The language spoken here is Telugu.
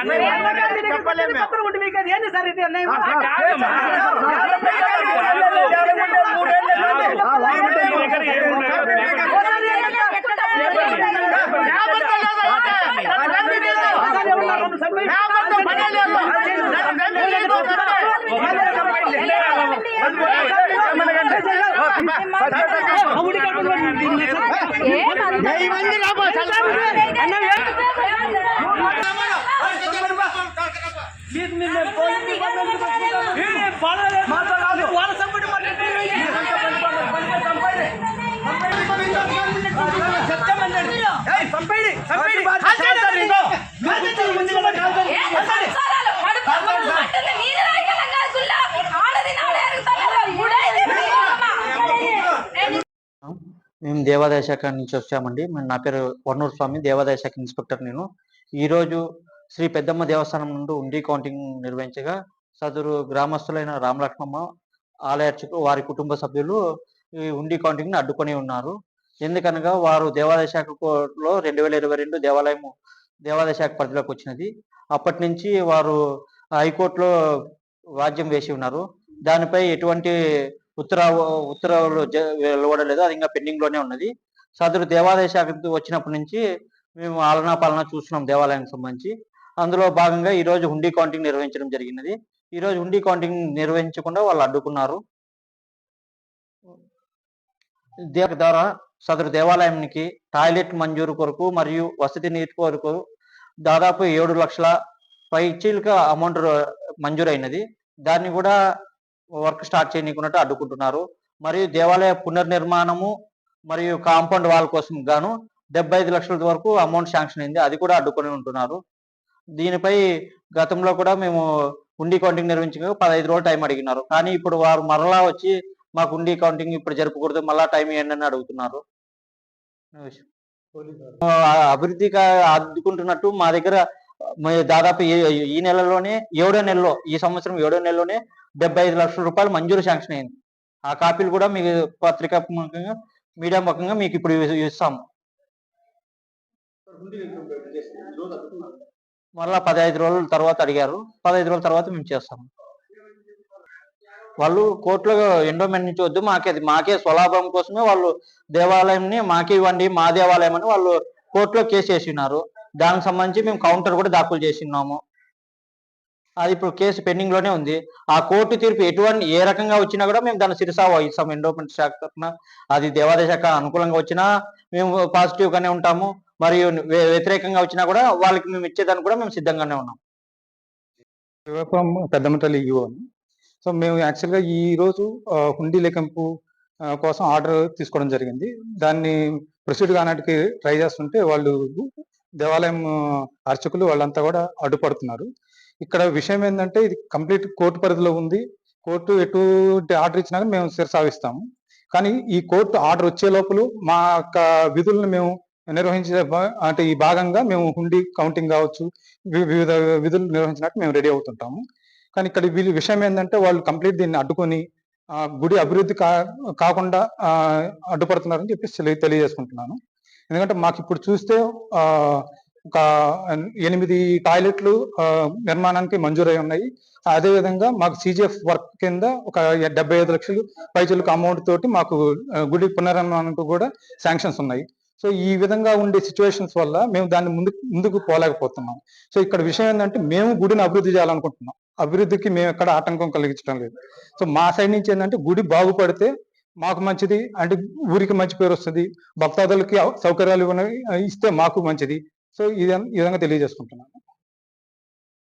చెప్పలేము మేము. పత్రం ఉంటే మేము దేవాదాయ శాఖ నుంచి వచ్చామండి. మేము నా పేరు వన్నూరు స్వామి దేవాదాయ శాఖ ఇన్స్పెక్టర్ నేను. ఈరోజు శ్రీ పెద్దమ్మ దేవస్థానం నుండి ఉండి కౌంటింగ్ నిర్వహించగా సదరు గ్రామస్తులైన రామలక్ష్మమ్మ ఆలయర్చకు వారి కుటుంబ సభ్యులు ఈ ఉండి కౌంటింగ్ని అడ్డుకొని ఉన్నారు. ఎందుకనగా వారు దేవాలయ శాఖలో రెండు వేల ఇరవై రెండు దేవాలయం దేవాలయ శాఖ పరిధిలోకి వచ్చినది. అప్పటి నుంచి వారు హైకోర్టులో వాద్యం వేసి ఉన్నారు. దానిపై ఎటువంటి ఉత్తరావు ఉత్తర్వులు వెలువడలేదు అది ఇంకా పెండింగ్లోనే ఉన్నది. సదరు దేవాలయ శాఖ వచ్చినప్పటి నుంచి మేము ఆలనా పాలన చూస్తున్నాం దేవాలయానికి సంబంధించి. అందులో భాగంగా ఈరోజు హుండీ కౌంటింగ్ నిర్వహించడం జరిగినది. ఈరోజు హుండీ కౌంటింగ్ నిర్వహించకుండా వాళ్ళు అడ్డుకున్నారు. దీని ద్వారా సదరు దేవాలయానికి టాయిలెట్ మంజూరు కొరకు మరియు వసతి నీటి కొరకు దాదాపు ఏడు లక్షల పైచీలక అమౌంట్ మంజూరైనది. దాన్ని కూడా వర్క్ స్టార్ట్ చేయనీకున్నట్టు అడ్డుకుంటున్నారు. మరియు దేవాలయ పునర్నిర్మాణము మరియు కాంపౌండ్ వాల్ కోసం గాను డెబ్బై ఐదు లక్షల వరకు అమౌంట్ శాంక్షన్ అయింది. అది కూడా అడ్డుకొని ఉంటున్నారు. దీనిపై గతంలో కూడా మేము ఉండి కౌంటింగ్ నిర్వహించగా పదహైదు రోజులు టైం అడిగినారు. కానీ ఇప్పుడు వారు మరలా వచ్చి మాకు ఉండి కౌంటింగ్ ఇప్పుడు జరపకూడదు మళ్ళా టైం ఇవ్వండి అని అడుగుతున్నారు ఆ, అభివృద్ధికి అడ్డుకుంటున్నట్టు మా దగ్గర దాదాపు ఈ- నెలలోనే ఏడో నెలలో ఈ సంవత్సరం ఏడో నెలలోనే డెబ్బై ఐదు లక్షల రూపాయలు మంజూరు శాంక్షన్ అయింది. ఆ కాపీలు కూడా మీకు పత్రికా ముఖంగా మీడియా ముఖంగా మీకు ఇప్పుడు ఇస్తాము. మళ్ళా పదహైదు రోజుల తర్వాత అడిగారు. పదహైదు రోజుల తర్వాత మేము చేస్తాము వాళ్ళు కోర్టులో ఎండోమెంట్ నుంచి వద్దు మాకే అది మాకే స్వలాభం కోసమే వాళ్ళు దేవాలయంని మాకే ఇవ్వండి మా దేవాలయం అని వాళ్ళు కోర్టులో కేసు వేసినారు. దానికి సంబంధించి మేము కౌంటర్ కూడా దాఖలు చేసినాము అది ఇప్పుడు కేసు పెండింగ్లోనే ఉంది. ఆ కోర్టు తీర్పు ఎటువంటి ఏ రకంగా వచ్చినా కూడా మేము దాన్ని సిరిసా ఇస్తాం ఎండోమెంట్ శాఖ తరఫున అది దేవాదాయ శాఖ అనుకూలంగా వచ్చినా మేము పాజిటివ్ గానే ఉంటాము. మరియు వ్యతిరేకంగా వచ్చినా కూడా వాళ్ళకి మేము ఇచ్చేదానికి కూడా మేము సిద్ధంగానే ఉన్నాం. శివపురం పెద్దమ్మ అని సో మేము యాక్చువల్గా ఈ రోజు హుండీ లెక్కింపు కోసం ఆర్డర్ తీసుకోవడం జరిగింది. దాన్ని ప్రొసీడ్ కానాటికి ట్రై చేస్తుంటే వాళ్ళు దేవాలయం అర్చకులు వాళ్ళంతా కూడా అడ్డుపడుతున్నారు. ఇక్కడ విషయం ఏంటంటే ఇది కంప్లీట్ కోర్టు పరిధిలో ఉంది. కోర్టు ఎటువంటి ఆర్డర్ ఇచ్చినాక మేము శిరసావిస్తాము. కానీ ఈ కోర్టు ఆర్డర్ వచ్చే లోపల మా యొక్క విధులను మేము నిర్వహించే అంటే ఈ భాగంగా మేము హుండీ కౌంటింగ్ కావచ్చు వివిధ విధులు నిర్వహించినట్టు మేము రెడీ అవుతుంటాము. కానీ ఇక్కడ వీళ్ళ విషయం ఏంటంటే వాళ్ళు కంప్లీట్ దీన్ని అడ్డుకొని గుడి అభివృద్ధి కా కాకుండా అడ్డుపడుతున్నారని చెప్పి తెలియ- తెలియజేసుకుంటున్నాను. ఎందుకంటే మాకు ఇప్పుడు చూస్తే ఒక ఎనిమిది టాయిలెట్లు నిర్మాణానికి మంజూరై ఉన్నాయి. అదే విధంగా మాకు సీజీఎఫ్ వర్క్ కింద ఒక డెబ్బై ఐదు లక్షలు పైచలకు అమౌంట్ తోటి మాకు గుడి పునర్నిర్మాణానికి కూడా శాంక్షన్స్ ఉన్నాయి. సో ఈ విధంగా ఉండే సిచ్యువేషన్స్ వల్ల మేము దాన్ని ముందు ముందుకు పోలేకపోతున్నాం. సో ఇక్కడ విషయం ఏంటంటే మేము గుడిని అభివృద్ధి చేయాలనుకుంటున్నాం. అభివృద్ధికి మేము ఎక్కడ ఆటంకం కలిగించడం లేదు. సో మా సైడ్ నుంచి ఏంటంటే గుడి బాగుపడితే మాకు మంచిది అంటే ఊరికి మంచి పేరు వస్తుంది భక్తాదులకి సౌకర్యాలు ఇస్తే మాకు మంచిది. సో ఇది ఈ విధంగా తెలియజేసుకుంటున్నాను.